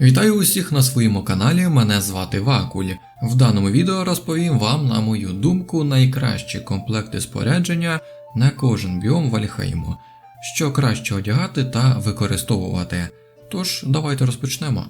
Вітаю усіх на своєму каналі, мене звати Вакуль. В даному відео розповім вам, на мою думку, найкращі комплекти спорядження на кожен біом Вальхейму, що краще одягати та використовувати. Тож, давайте розпочнемо.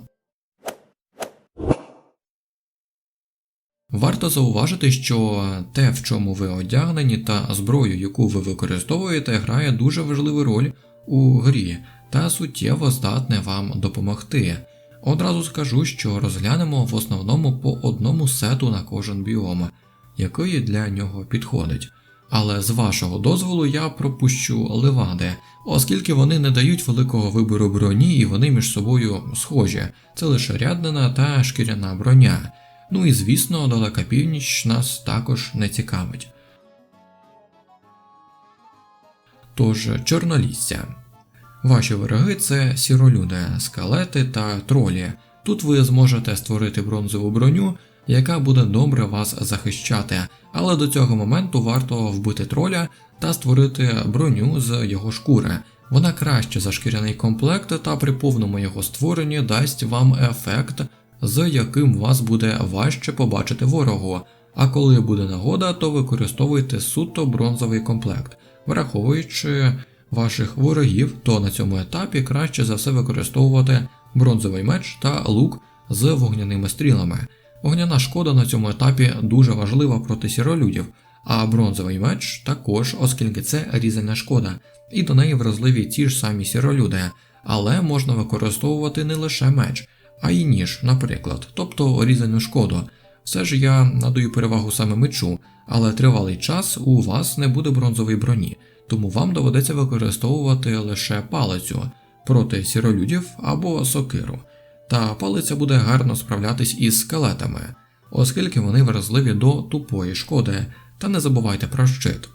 Варто зауважити, що те, в чому ви одягнені, та зброю, яку ви використовуєте, грає дуже важливу роль у грі та суттєво здатне вам допомогти. Одразу скажу, що розглянемо в основному по одному сету на кожен біом, який для нього підходить. Але з вашого дозволу я пропущу левади, оскільки вони не дають великого вибору броні і вони між собою схожі. Це лише ряднена та шкіряна броня. Ну і звісно, далека північ нас також не цікавить. Тож, чорнолісся. Ваші вороги це сіролюди, скелети та тролі. Тут ви зможете створити бронзову броню, яка буде добре вас захищати, але до цього моменту варто вбити троля та створити броню з його шкури. Вона краще за шкіряний комплект та при повному його створенні дасть вам ефект, з яким вас буде важче побачити ворогу. А коли буде нагода, то використовуйте суто бронзовий комплект, враховуючи ваших ворогів, то на цьому етапі краще за все використовувати бронзовий меч та лук з вогняними стрілами. Вогняна шкода на цьому етапі дуже важлива проти сіролюдів, а бронзовий меч також, оскільки це різальна шкода, і до неї вразливі ті ж самі сіролюди, але можна використовувати не лише меч, а й ніж, наприклад, тобто різальну шкоду. Все ж я надаю перевагу саме мечу, але тривалий час у вас не буде бронзової броні, тому вам доведеться використовувати лише палицю проти сіролюдів або сокиру. Та палиця буде гарно справлятись із скелетами, оскільки вони вразливі до тупої шкоди, та не забувайте про щит.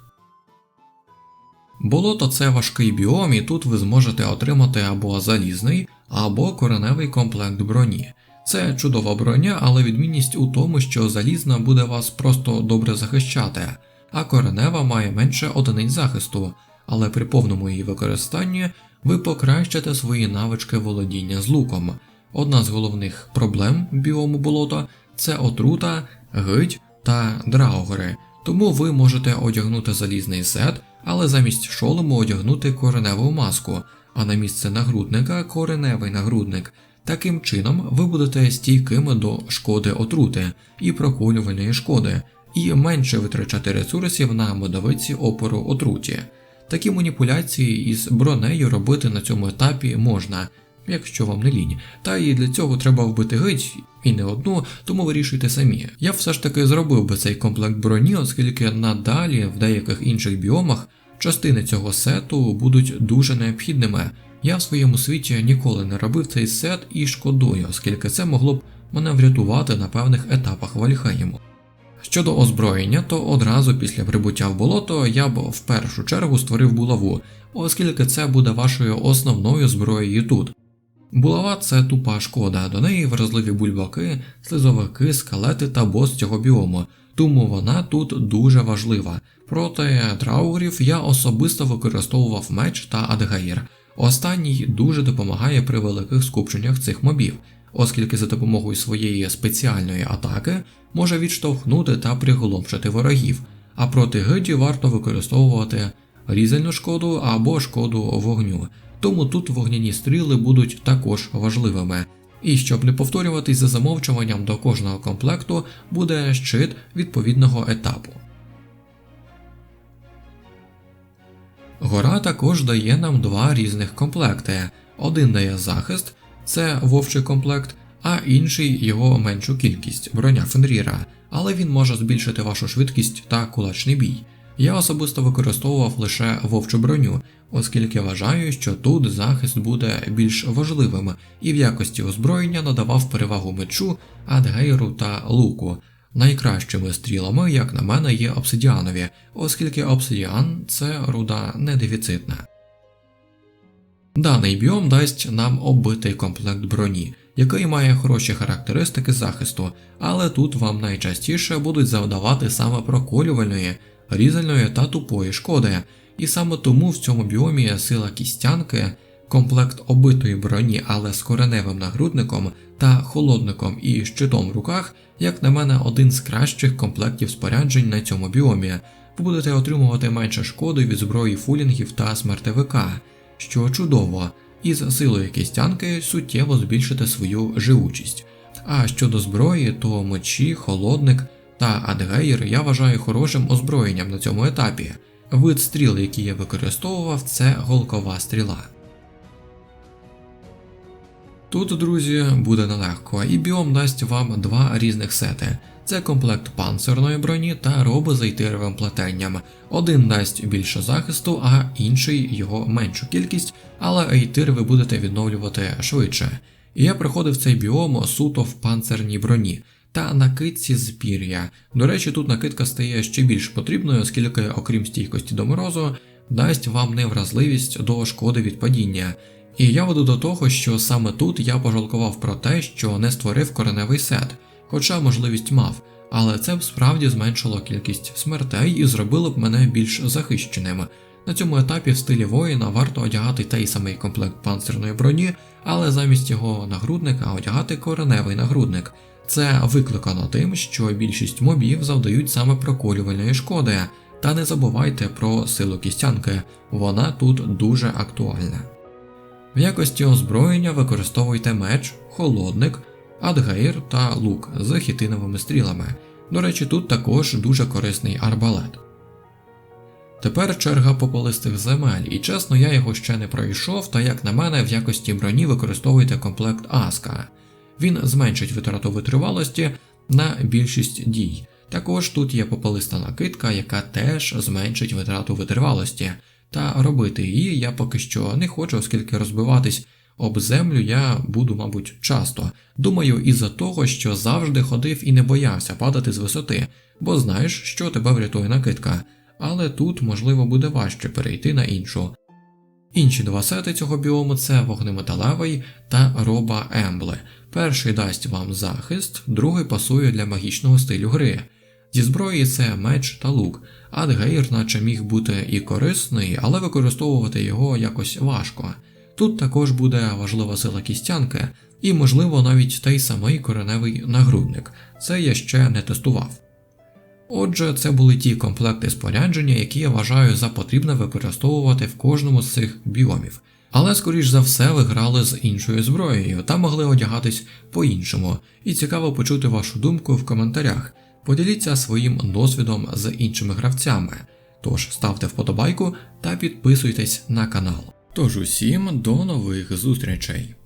Болото це важкий біом, і тут ви зможете отримати або залізний, або кореневий комплект броні. Це чудова броня, але відмінність у тому, що залізна буде вас просто добре захищати, а коренева має менше одиниць захисту, але при повному її використанні ви покращите свої навички володіння з луком. Одна з головних проблем біому болота це отрута, гидь та драугери, тому ви можете одягнути залізний сет, але замість шолому одягнути кореневу маску, а на місце нагрудника кореневий нагрудник. Таким чином, ви будете стійкими до шкоди отрути і проколювальної шкоди, і менше витрачати ресурсів на медовиці опору отруті. Такі маніпуляції із бронею робити на цьому етапі можна, якщо вам не лінь. Та і для цього треба вбити гить і не одну, тому вирішуйте самі. Я все ж таки зробив би цей комплект броні, оскільки надалі в деяких інших біомах частини цього сету будуть дуже необхідними. Я в своєму світі ніколи не робив цей сет і шкодую, оскільки це могло б мене врятувати на певних етапах Вальхейму. Щодо озброєння, то одразу після прибуття в болото я б в першу чергу створив булаву, оскільки це буде вашою основною зброєю тут. Булава це тупа шкода, до неї вразливі бульбаки, слизовики, скелети та бос цього біому, тому вона тут дуже важлива. Проти траугерів я особисто використовував меч та адгаїр. Останній дуже допомагає при великих скупченнях цих мобів, оскільки за допомогою своєї спеціальної атаки може відштовхнути та приголомшити ворогів, а проти гиді варто використовувати різальну шкоду або шкоду вогню, тому тут вогняні стріли будуть також важливими. І щоб не повторюватись за замовчуванням до кожного комплекту, буде щит відповідного етапу. Гора також дає нам два різних комплекти. Один дає захист, це вовчий комплект, а інший його меншу кількість броня Фенріра, але він може збільшити вашу швидкість та кулачний бій. Я особисто використовував лише вовчу броню, оскільки вважаю, що тут захист буде більш важливим і в якості озброєння надавав перевагу мечу, адгейру та луку. Найкращими стрілами, як на мене, є обсидіанові, оскільки обсидіан це руда недефіцитна. Даний біом дасть нам оббитий комплект броні, який має хороші характеристики захисту, але тут вам найчастіше будуть завдавати саме проколювальної, різальної та тупої шкоди, і саме тому в цьому біомі сила кістянки комплект обитої броні, але з кореневим нагрудником та холодником і щитом в руках, як на мене, один з кращих комплектів споряджень на цьому біомі. Ви будете отримувати менше шкоди від зброї фулінгів та смертевика, що чудово, із силою кістянки суттєво збільшите свою живучість. А щодо зброї, то мечі, холодник та адгейр я вважаю хорошим озброєнням на цьому етапі. Вид стріл, який я використовував, це голкова стріла. Тут, друзі, буде нелегко, і біом дасть вам два різних сети. Це комплект панцирної броні та роби з ейтировим плетенням. Один дасть більше захисту, а інший його меншу кількість, але ейтир ви будете відновлювати швидше. І я проходив цей біом суто в панцирній броні та накидці з пір'я. До речі, тут накидка стає ще більш потрібною, оскільки, окрім стійкості до морозу, дасть вам невразливість до шкоди від падіння. І я веду до того, що саме тут я пожалкував про те, що не створив кореневий сет, хоча можливість мав, але це б справді зменшило кількість смертей і зробило б мене більш захищеним. На цьому етапі в стилі воїна варто одягати той самий комплект панцирної броні, але замість його нагрудника одягати кореневий нагрудник. Це викликано тим, що більшість мобів завдають саме проколювальної шкоди. Та не забувайте про силу кістянки, вона тут дуже актуальна. В якості озброєння використовуйте меч, холодник, адгейр та лук з хітиновими стрілами. До речі, тут також дуже корисний арбалет. Тепер черга попалистих земель, і чесно, я його ще не пройшов, та як на мене, в якості броні використовуйте комплект Аска. Він зменшить витрату витривалості на більшість дій. Також тут є попалиста накидка, яка теж зменшить витрату витривалості, та робити її я поки що не хочу, оскільки розбиватись об землю я буду, мабуть, часто. Думаю, із-за того, що завжди ходив і не боявся падати з висоти, бо знаєш, що тебе врятує накидка, але тут можливо буде важче перейти на іншу. Інші два сети цього біому це вогнеметалевий та роба Ембле. Перший дасть вам захист, другий пасує для магічного стилю гри. Зі зброї це меч та лук, Адгейр наче міг бути і корисний, але використовувати його якось важко. Тут також буде важлива сила кістянки, і, можливо, навіть той самий кореневий нагрудник, це я ще не тестував. Отже, це були ті комплекти спорядження, які я вважаю за потрібне використовувати в кожному з цих біомів. Але, скоріш за все, ви грали з іншою зброєю та могли одягатись по-іншому, і цікаво почути вашу думку в коментарях. Поділіться своїм досвідом з іншими гравцями. Тож ставте вподобайку та підписуйтесь на канал. Тож усім до нових зустрічей!